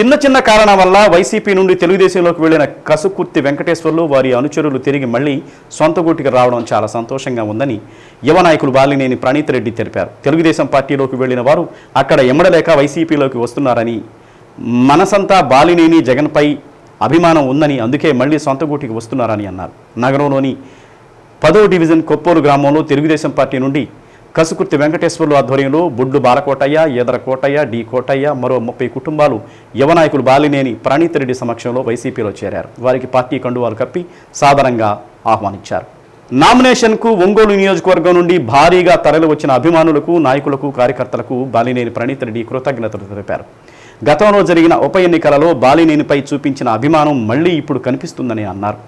చిన్న చిన్న కారణం వల్ల వైసీపీ నుండి తెలుగుదేశంలోకి వెళ్ళిన కసుకుర్తి వెంకటేశ్వర్లు వారి అనుచరులు తిరిగి మళ్ళీ సొంత గూటికి రావడం చాలా సంతోషంగా ఉందని యువ నాయకులు బాలినేని ప్రణీత్ రెడ్డి తెలిపారు. తెలుగుదేశం పార్టీలోకి వెళ్ళిన వారు అక్కడ ఎమ్మడలేక వైసీపీలోకి వస్తున్నారని మనసంతా బాలినేని జగన్పై అభిమానం ఉందని అందుకే మళ్ళీ సొంత గూటికి వస్తున్నారని అన్నారు. నగరంలోని పదో డివిజన్ కొప్పూరు గ్రామంలో తెలుగుదేశం పార్టీ నుండి కసుకుర్తి వెంకటేశ్వర్లు ఆధ్వర్యంలో బుడ్డు బాలకోటయ్య ఈదర కోటయ్య డి కోటయ్య మరో ముప్పై కుటుంబాలు యువనాయకులు బాలినేని ప్రణీత్ రెడ్డి సమక్షంలో వైసీపీలో చేరారు. వారికి పార్టీ కండువాలు కప్పి సాదరంగా ఆహ్వానించారు. నామినేషన్కు ఒంగోలు నియోజకవర్గం నుండి భారీగా తరలి వచ్చిన అభిమానులకు నాయకులకు కార్యకర్తలకు బాలినేని ప్రణీత్ రెడ్డి కృతజ్ఞతలు తెలిపారు. గతంలో జరిగిన ఉప ఎన్నికలలో బాలినేనిపై చూపించిన అభిమానం మళ్ళీ ఇప్పుడు కనిపిస్తుందని అన్నారు.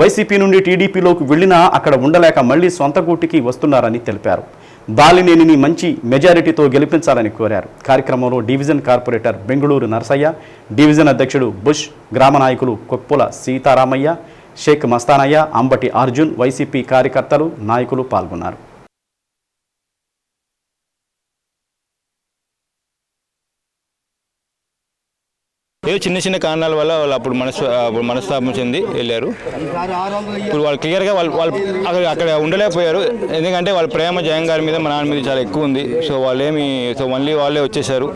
వైసీపీ నుండి టీడీపీలోకి వెళ్ళినా అక్కడ ఉండలేక మళ్ళీ సొంత గూటికి వస్తున్నారని తెలిపారు. బాలినేనిని మంచి మెజారిటీతో గెలిపించాలని కోరారు. కార్యక్రమంలో division corporator Bengaluru Narasaiah division అధ్యక్షుడు బుష్ గ్రామ నాయకులు కొప్పుల సీతారామయ్య షేక్ మస్తానయ్య అంబటి అర్జున్ వైసీపీ కార్యకర్తలు నాయకులు పాల్గొన్నారు. ఏదో చిన్న చిన్న కారణాల వల్ల వాళ్ళు అప్పుడు మనస్ అప్పుడు మనస్తాపం చెంది వెళ్ళారు. ఇప్పుడు వాళ్ళు క్లియర్గా వాళ్ళు వాళ్ళు అక్కడ అక్కడ ఉండలేకపోయారు. ఎందుకంటే వాళ్ళ ప్రేమ జగన్ గారి మీద మా నాన్న మీద చాలా ఎక్కువ ఉంది. సో వాళ్ళేమి సో మళ్ళీ వాళ్ళే వచ్చేసారు.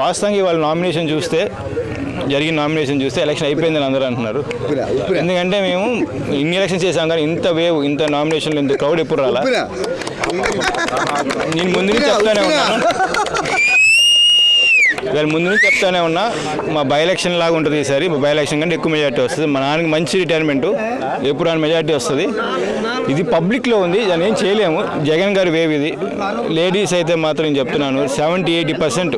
వాస్తవంగా వాళ్ళ నామినేషన్ చూస్తే జరిగిన నామినేషన్ చూస్తే ఎలక్షన్ అయిపోయిందని అందరూ అంటున్నారు. ఎందుకంటే మేము ఇన్ని ఎలక్షన్స్ చేసాం కానీ ఇంత వేవ్ ఇంత నామినేషన్లు ఇంత క్రౌడ్ ఎప్పుడు రాలా? నేను ముందు చెప్తానే ఉన్నాను. వీళ్ళ ముందు నుంచి చెప్తానే ఉన్నా మా బై ఎలక్షన్ లాగా ఉంటుంది ఈసారి. బై ఎలక్షన్ కంటే ఎక్కువ మెజార్టీ వస్తుంది. మా నాన్నకి మంచి రిటైర్మెంట్ ఎప్పుడు ఆయన మెజార్టీ వస్తుంది. ఇది పబ్లిక్లో ఉంది దాన్ని ఏం చేయలేము. జగన్ గారు వేవ్ ఇది. లేడీస్ అయితే మాత్రం నేను చెప్తున్నాను సెవెంటీ ఎయిటీ పర్సెంట్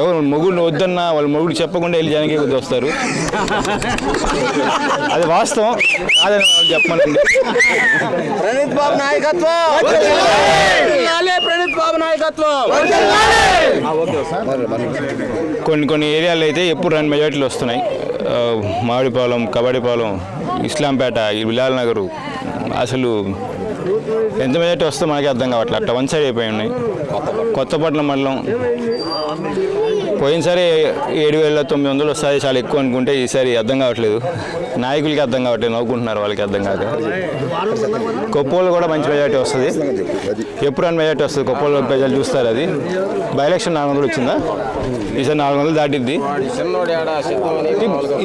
ఎవరు మొగుడు వద్దన్నా వాళ్ళ మొగుడు చెప్పకుండా వెళ్ళి జనకే కొద్ది వస్తారు. అది వాస్తవం. కాదని వాళ్ళు చెప్పమనండి. ప్రణీత్ బాబు నాయకత్వం! నాయకత్వం! కొన్ని కొన్ని ఏరియాలో అయితే ఎప్పుడు రెండు మెజార్టీలు వస్తున్నాయి. మామిడిపాలెం కబడ్డీపాలెం ఇస్లాంపేట ఈ బిలాల్ నగరు అసలు ఎంత మెజార్టీ వస్తే మనకి అర్థం కావట్లే. అట్లా వన్ సైడ్ అయిపోయి ఉన్నాయి. కొత్తపట్నం మండలం పోయినసారి ఏడు వేల తొమ్మిది వందలు వస్తాయి చాలా ఎక్కువ అనుకుంటే ఈసారి అర్థం కావట్లేదు. నాయకులకి అర్థం కావట్లేదు నవ్వుకుంటున్నారు వాళ్ళకి అర్థం కాక. కొప్పోలు కూడా మంచి మెజార్టీ వస్తుంది. ఎప్పుడు అని మెజార్టీ వస్తుంది? కొప్పోలు ప్రజలు చూస్తారు అది. బై ఎలక్షన్ నాలుగు వందలు వచ్చిందా? ఈసారి నాలుగు వందలు దాటిద్ది.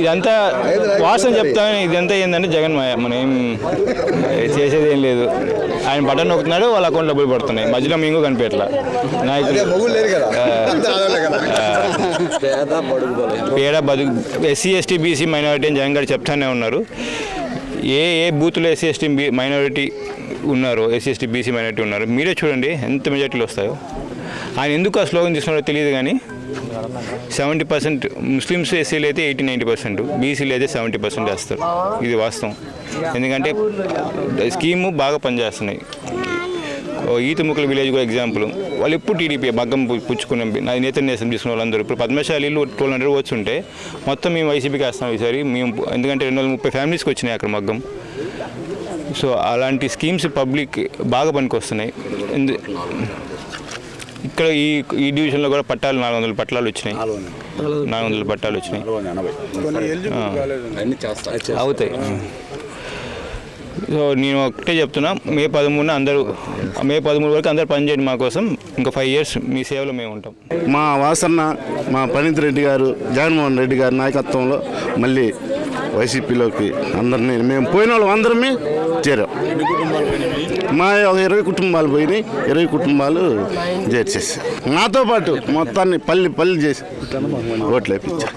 ఇదంతా వాసన చెప్తాను ఇదంతా ఏంటంటే జగన్ మన మనం ఏం చేసేది ఏం లేదు. ఆయన బటన్ నొక్కుతున్నాడు వాళ్ళ అకౌంట్ డబ్బులు పడుతున్నాయి. మధ్యలో మేము కనిపించట్లా. నాయకులు పేద బతుకు ఎస్సీ ఎస్టీ బీసీ మైనారిటీ అని జగన్ గారు చెప్తానే ఉన్నారు. ఏ ఏ బూత్లో ఎస్సీ ఎస్టీ మైనారిటీ ఉన్నారో ఎస్సీ ఎస్టీ బీసీ మైనారిటీ ఉన్నారు మీరే చూడండి ఎంత మెజార్టీలు వస్తాయో. ఆయన ఎందుకు ఆ స్లోగన్ తీసుకున్నారో తెలియదు కానీ సెవెంటీ పర్సెంట్ ముస్లిమ్స్ ఎస్సీలు అయితే ఎయిటీ నైంటీ పర్సెంట్ బీసీలు అయితే సెవెంటీ పర్సెంట్ వేస్తారు ఇది వాస్తవం. ఎందుకంటే స్కీము బాగా పనిచేస్తున్నాయి. ఓ ఈత ముక్కల విలేజ్ కూడా ఎగ్జాంపుల్. వాళ్ళు ఎప్పుడు టీడీపీ మగ్గం పు- పుచ్చుకున్న నేత నేసం తీసుకున్న వాళ్ళందరూ ఇప్పుడు పద్మశాలీలు ట్వెల్వ్ హండ్రెడ్ వచ్చి ఉంటే మొత్తం మేము వైసీపీకి వేస్తాం ఈసారి. మేము ఎందుకంటే రెండు వందల ముప్పై ఫ్యామిలీస్కి వచ్చినాయి అక్కడ మగ్గం. సో అలాంటి స్కీమ్స్ పబ్లిక్ బాగా పనికొస్తున్నాయి. ఎందు- ఇక్కడ ఈ ఈ డివిజన్లో కూడా పట్టాలు నాలుగు వందల పట్టాలు వచ్చినాయి. నాలుగు వందల పట్టాలు వచ్చినాయి. అవుతాయి. సో నేను ఒకటే చెప్తున్నా మే పదమూడున అందరూ మే పదమూడు వరకు అందరూ పనిచేయండి మా కోసం. ఇంకా ఫైవ్ ఇయర్స్ మీ సేవలో మేము ఉంటాం. మా వాసన్న మా ప్రణీత్ రెడ్డి గారు జగన్మోహన్ రెడ్డి గారి నాయకత్వంలో మళ్ళీ వైసీపీలోకి అందరినీ మేము పోయిన వాళ్ళం అందరమే చేరాం. మా ఒక ఇరవై కుటుంబాలు పోయినాయి. ఇరవై కుటుంబాలు చేర్చేసి. నాతో పాటు మొత్తాన్ని పల్లి పల్లి చేసి ఓట్లు వేయించారు